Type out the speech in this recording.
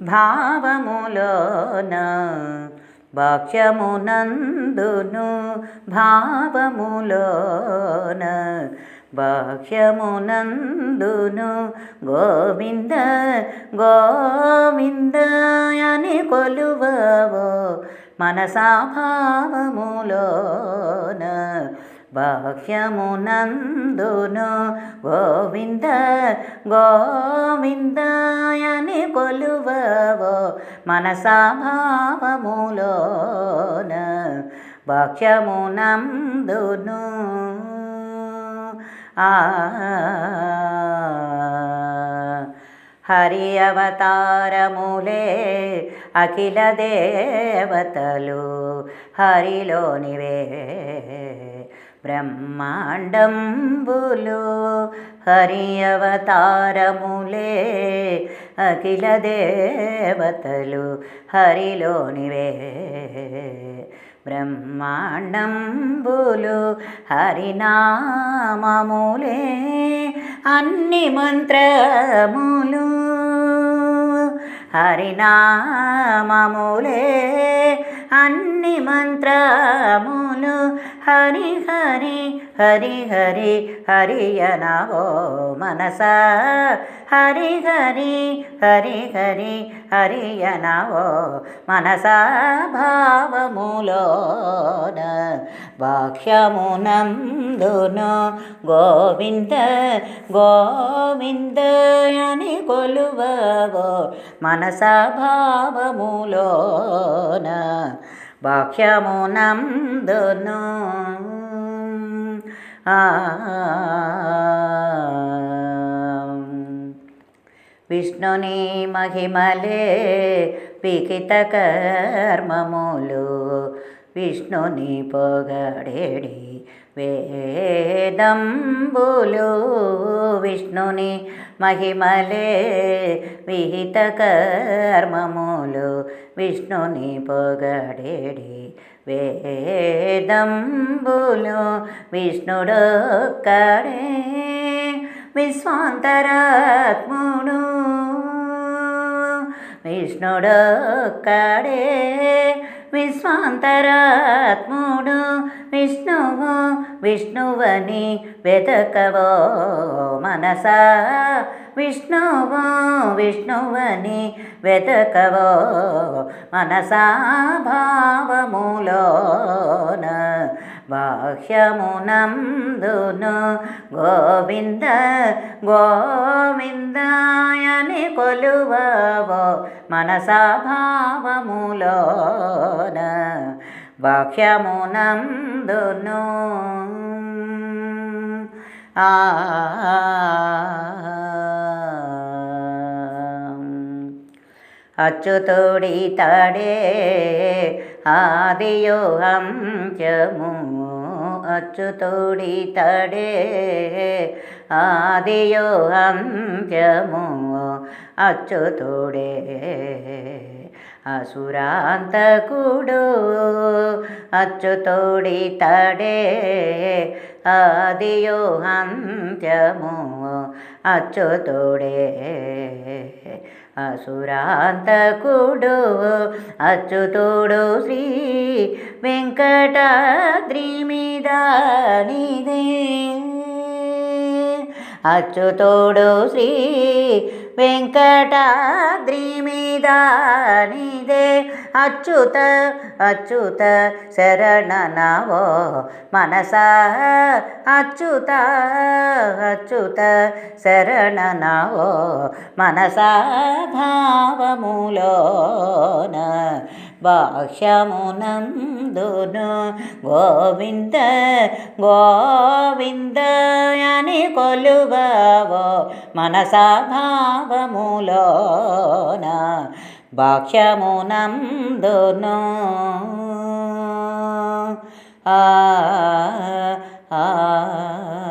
భావములోన భాక్ష్యమునందును భావములోన భాక్ష్యమునందును గోవింద గోవింద అని కొలువవో మనసాభావములోన బాహ్యమునందును గోవింద గోవిందయని కొలువవో మనసాభావములోన బాహ్యమునందును ఆ. హరి అవతారములే అఖిల దేవతలు. హరిలోనివే బ్రహ్మాండంబులు హరి అవతారములే అఖిల దేవతలు హరిలోనివే. బ్రహ్మాండంబులు హరినామములే అన్ని మంత్రములు హరినామములే అన్ని మంత్రములు హరి హరి హరి హరి హరియనవో మనస? హరి హరి హరి హరి హరియనవో మనస? భావములోన వాక్యమునందును గోవింద గోవింద అని కొలువవో మనస? భావములోన వాక్యమునందును ఆ. విష్ణుని మహిమలే వికిత కర్మములు. విష్ణుని పొగడేడి వేదంబులు. విష్ణుని మహిమలే విహిత కర్మములు. విష్ణుని పొగడేడి వేదంబులు విష్ణుడొక్కడే విశ్వాంతరాత్ముడు. విష్ణుడొక్కడే విశ్వాంతరాత్ముడు. విష్ణువు విష్ణువని వెతకవో మనసా? విష్ణువో విష్ణువని వెతకవో మనసాభావములోన బాహ్యమునందును గోవింద గోవిందాయని కొలువవో మనసాభావములోన బాహ్యమునందును. ఆ అచ్యుతుడి తడే ఆదియో అంత్యము అచ్యుతుడి తడే ఆదియో అంత్యము అచ్చుతోడే అసురాంతకుడు అచ్యుతుడి తడే ఆదియో అంత్యము అచ్యుతుడే అసురాంతకుడు అచ్యుతుడు శ్రీ వెంకటాద్రి మీద నిదే అచ్యుతుడు శ్రీ వెంకటాద్రి మీద నిదే. అచ్యుత అచ్యుత శరణనవో మనస. అచ్యుత అచ్యుత శరణనవో మనస భావములోన. భాష్యమునందును గోవింద గోవింద అని కొలువవో మనసా భాష్యమునందును ఆ ఆ.